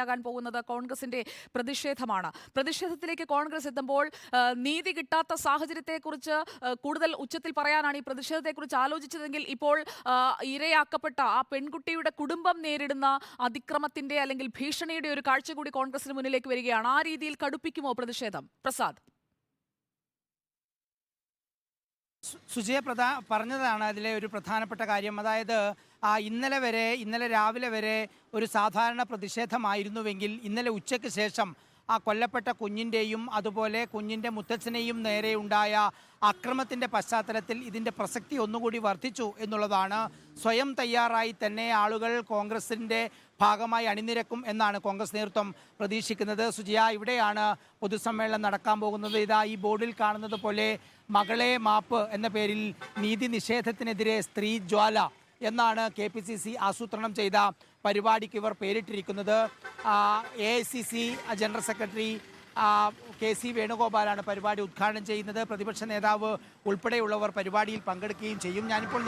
ാകാൻ പോകുന്നത് കോൺഗ്രസിന്റെ പ്രതിഷേധമാണ്. പ്രതിഷേധത്തിലേക്ക് കോൺഗ്രസ് എത്തുമ്പോൾ നീതി കിട്ടാത്ത സാഹചര്യത്തെക്കുറിച്ച് കൂടുതൽ ഉച്ചത്തിൽ പറയാനാണ് ഈ പ്രതിഷേധത്തെക്കുറിച്ച് ആലോചിച്ചതെങ്കിൽ ഇപ്പോൾ ഇരയാക്കപ്പെട്ട ആ പെൺകുട്ടിയുടെ കുടുംബം നേരിടുന്ന അതിക്രമത്തിന്റെ അല്ലെങ്കിൽ ഭീഷണിയുടെ ഒരു കാഴ്ച കൂടി കോൺഗ്രസിന് മുന്നിലേക്ക് വരികയാണ്. ആ രീതിയിൽ കടുപ്പിക്കുമോ പ്രതിഷേധം? പ്രസാദ്. സുജയ പ്രധാ പറഞ്ഞതാണ് അതിലെ ഒരു പ്രധാനപ്പെട്ട കാര്യം. അതായത് ഇന്നലെ വരെ ഇന്നലെ രാവിലെ വരെ ഒരു സാധാരണ പ്രതിഷേധമായിരുന്നുവെങ്കിൽ ഇന്നലെ ഉച്ചയ്ക്ക് ശേഷം ആ കൊല്ലപ്പെട്ട കുഞ്ഞിന്റെയും അതുപോലെ കുഞ്ഞിന്റെ മുത്തച്ഛനെയും നേരെ ഉണ്ടായ അക്രമത്തിന്റെ പശ്ചാത്തലത്തിൽ ഇതിന്റെ പ്രസക്തി ഒന്നുകൂടി വർദ്ധിച്ചു എന്നുള്ളതാണ് സ്വയം തയ്യാറായി തന്നെ ആളുകൾ കോൺഗ്രസിന്റെ ഭാഗമായി അണിനിരക്കും എന്നാണ് കോൺഗ്രസ് നേതൃത്വം പ്രതീക്ഷിക്കുന്നത്. സുജിയ ഇവിടെയാണ് പൊതുസമ്മേളനം നടക്കാൻ പോകുന്നത്. ഇതാ ഈ ബോർഡിൽ കാണുന്നത് പോലെ മകളെ മാപ്പ് എന്ന പേരിൽ നീതി നിഷേധത്തിനെതിരെ സ്ത്രീ ജ്വാല എന്നാണ് കെ പി സി സി ആസൂത്രണം ചെയ്ത പരിപാടിക്ക് ഇവർ പേരിട്ടിരിക്കുന്നത്. A I C C general secretary K C വേണുഗോപാലാണ് പരിപാടി ഉദ്ഘാടനം ചെയ്യുന്നത്. പ്രതിപക്ഷ നേതാവ് ഉൾപ്പെടെയുള്ളവർ പരിപാടിയിൽ പങ്കെടുക്കുകയും ചെയ്യും. ഞാനിപ്പോൾ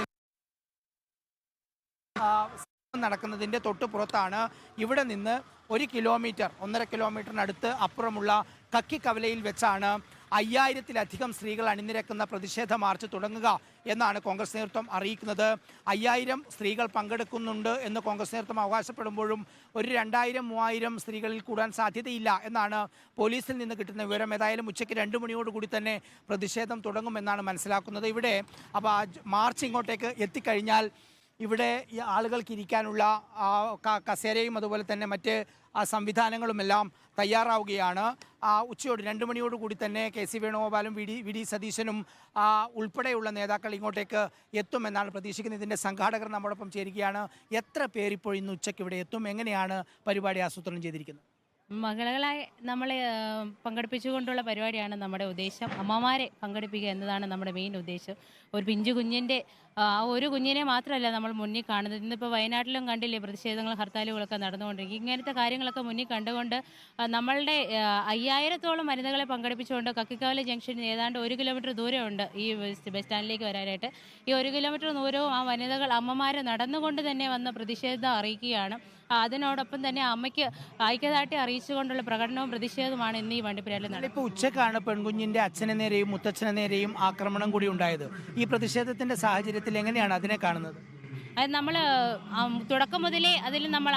നടക്കുന്നതിന്റെ തൊട്ട് പുറത്താണ് ഇവിടെ നിന്ന് ഒരു കിലോമീറ്റർ ഒന്നര കിലോമീറ്ററിനടുത്ത് അപ്പുറമുള്ള കക്കിക്കവലയിൽ വെച്ചാണ് അയ്യായിരത്തിലധികം സ്ത്രീകൾ അണിനിരക്കുന്ന പ്രതിഷേധ മാർച്ച് തുടങ്ങുക എന്നാണ് കോൺഗ്രസ് നേതൃത്വം അറിയിക്കുന്നത്. അയ്യായിരം സ്ത്രീകൾ പങ്കെടുക്കുന്നുണ്ട് എന്ന് കോൺഗ്രസ് നേതൃത്വം അവകാശപ്പെടുമ്പോഴും ഒരു രണ്ടായിരം മൂവായിരം സ്ത്രീകളിൽ കൂടാൻ സാധ്യതയില്ല എന്നാണ് പോലീസിൽ നിന്ന് കിട്ടുന്ന വിവരം. ഏതായാലും ഉച്ചയ്ക്ക് രണ്ട് മണിയോടുകൂടി തന്നെ പ്രതിഷേധം തുടങ്ങുമെന്നാണ് മനസ്സിലാക്കുന്നത്. ഇവിടെ അപ്പോൾ ആ മാർച്ച് ഇങ്ങോട്ടേക്ക് എത്തിക്കഴിഞ്ഞാൽ ഇവിടെ ഈ ആളുകൾക്ക് ഇരിക്കാനുള്ള കസേരയും അതുപോലെ തന്നെ മറ്റ് സംവിധാനങ്ങളുമെല്ലാം തയ്യാറാവുകയാണ്. ഉച്ചയോട് രണ്ട് മണിയോടുകൂടി തന്നെ കെ സി വേണുഗോപാലും വി ഡി വി ഡി സതീശനും ഉൾപ്പെടെയുള്ള നേതാക്കൾ ഇങ്ങോട്ടേക്ക് എത്തുമെന്നാണ് പ്രതീക്ഷിക്കുന്നത്. ഇതിന്റെ സംഘാടകർ നമ്മോടൊപ്പം ചേരുകയാണ്. എത്ര പേരിപ്പോൾ ഇന്ന് ഉച്ചയ്ക്ക് ഇവിടെ എത്തും? എങ്ങനെയാണ് പരിപാടി ആസൂത്രണം ചെയ്തിരിക്കുന്നത്? മകളായി നമ്മളെ പങ്കെടുപ്പിച്ചുകൊണ്ടുള്ള പരിപാടിയാണ് നമ്മുടെ ഉദ്ദേശം. അമ്മമാരെ പങ്കെടുപ്പിക്കുക എന്നതാണ് നമ്മുടെ മെയിൻ ഉദ്ദേശം. ഒരു പിഞ്ചു കുഞ്ഞിന്റെ ആ ഒരു കുഞ്ഞിനെ മാത്രമല്ല നമ്മൾ മുന്നിൽ കാണുന്നത്. ഇന്നിപ്പോൾ വയനാട്ടിലും കണ്ടില്ലേ പ്രതിഷേധങ്ങളും ഹർത്താലുകളൊക്കെ നടന്നുകൊണ്ടിരിക്കും. ഇങ്ങനത്തെ കാര്യങ്ങളൊക്കെ മുന്നിൽ കണ്ടുകൊണ്ട് നമ്മളുടെ അയ്യായിരത്തോളം വനിതകളെ പങ്കെടുപ്പിച്ചുകൊണ്ട് കക്കിക്കാവല ജംഗ്ഷനിൽ ഏതാണ്ട് ഒരു കിലോമീറ്റർ ദൂരമുണ്ട് ഈ ബസ് സ്റ്റാൻഡിലേക്ക് വരാനായിട്ട്. ഈ ഒരു കിലോമീറ്റർ ദൂരവും ആ വനിതകൾ അമ്മമാരെ നടന്നുകൊണ്ട് തന്നെ വന്ന് പ്രതിഷേധം അറിയിക്കുകയാണ്. അതിനോടൊപ്പം തന്നെ അമ്മയ്ക്ക് ഐക്യദാർഢ്യം അറിയിച്ചുകൊണ്ടുള്ള പ്രകടനവും പ്രതിഷേധവുമാണ് ഇന്ന് ഈ വണ്ടിപ്പെരിയാറിൽ നടന്നത്. ഉച്ചക്കാണ് പെൺകുഞ്ഞിന്റെ അച്ഛനെ നേരെയും മുത്തച്ഛനെ നേരെയും ആക്രമണം കൂടി ഉണ്ടായത്. ഈ പ്രതിഷേധത്തിന്റെ സാഹചര്യത്തിൽ എങ്ങനെയാണ് അതിനെ കാണുന്നത്? അത് നമ്മൾ തുടക്കം മുതലേ അതിൽ നമ്മൾ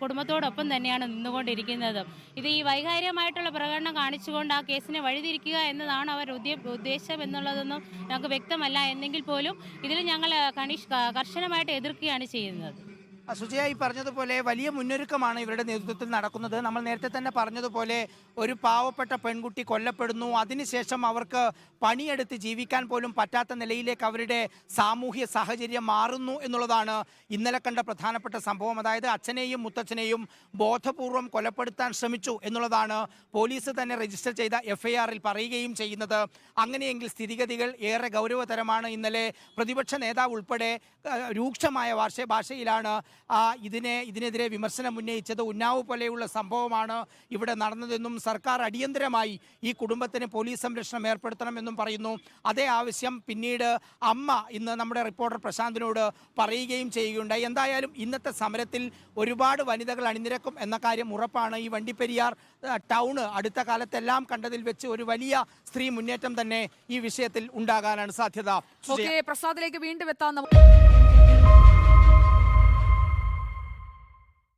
കുടുംബത്തോടൊപ്പം തന്നെയാണ് നിന്നുകൊണ്ടിരിക്കുന്നത്. ഇത് ഈ വൈകാരികമായിട്ടുള്ള പ്രകടനം കാണിച്ചുകൊണ്ട് ആ കേസിനെ വഴിതിരിക്കുക എന്നതാണ് അവർ ഉദ്ദേ ഉദ്ദേശം എന്നുള്ളതൊന്നും ഞങ്ങൾക്ക് വ്യക്തമല്ല. എന്നെങ്കിൽ പോലും ഇതിൽ ഞങ്ങൾ കണിഷ് കർശനമായിട്ട് എതിർക്കുകയാണ് ചെയ്യുന്നത്. സുജയ ഈ പറഞ്ഞതുപോലെ വലിയ മുന്നൊരുക്കമാണ് ഇവരുടെ നേതൃത്വത്തിൽ നടക്കുന്നത്. നമ്മൾ നേരത്തെ തന്നെ പറഞ്ഞതുപോലെ ഒരു പാവപ്പെട്ട പെൺകുട്ടി കൊല്ലപ്പെടുന്നു. അതിനുശേഷം അവർക്ക് പണിയെടുത്ത് ജീവിക്കാൻ പോലും പറ്റാത്ത നിലയിലേക്ക് അവരുടെ സാമൂഹ്യ സാഹചര്യം മാറുന്നു എന്നുള്ളതാണ് ഇന്നലെ കണ്ട പ്രധാനപ്പെട്ട സംഭവം. അതായത് അച്ഛനെയും മുത്തച്ഛനെയും ബോധപൂർവം കൊലപ്പെടുത്താൻ ശ്രമിച്ചു എന്നുള്ളതാണ് പോലീസ് തന്നെ രജിസ്റ്റർ ചെയ്ത എഫ്ഐആറിൽ പറയുകയും ചെയ്യുന്നത്. അങ്ങനെയെങ്കിൽ സ്ഥിതിഗതികൾ ഏറെ ഗൗരവതരമാണ്. ഇന്നലെ പ്രതിപക്ഷ നേതാവ് ഉൾപ്പെടെ രൂക്ഷമായ ഭാഷ ഭാഷയിലാണ് ഇതിനെ ഇതിനെതിരെ വിമർശനം ഉന്നയിച്ചത് ഉന്നാവ് പോലെയുള്ള സംഭവമാണ് ഇവിടെ നടന്നതെന്നും സർക്കാർ അടിയന്തരമായി ഈ കുടുംബത്തിന് പോലീസ് സംരക്ഷണം ഏർപ്പെടുത്തണമെന്നും പറയുന്നു. അതേ ആവശ്യം പിന്നീട് അമ്മ ഇന്ന് നമ്മുടെ റിപ്പോർട്ടർ പ്രശാന്തിനോട് പറയുകയും ചെയ്യുകയുണ്ടായി. എന്തായാലും ഇന്നത്തെ സമരത്തിൽ ഒരുപാട് വനിതകൾ അണിനിരക്കും എന്ന കാര്യം ഉറപ്പാണ്. ഈ വണ്ടിപ്പെരിയാർ ടൗണ് അടുത്ത കാലത്തെല്ലാം കണ്ടതിൽ വെച്ച് ഒരു വലിയ സ്ത്രീ മുന്നേറ്റം തന്നെ ഈ വിഷയത്തിൽ ഉണ്ടാകാനാണ് സാധ്യത. പ്രസാദിലേക്ക് വീണ്ടും എത്താൻ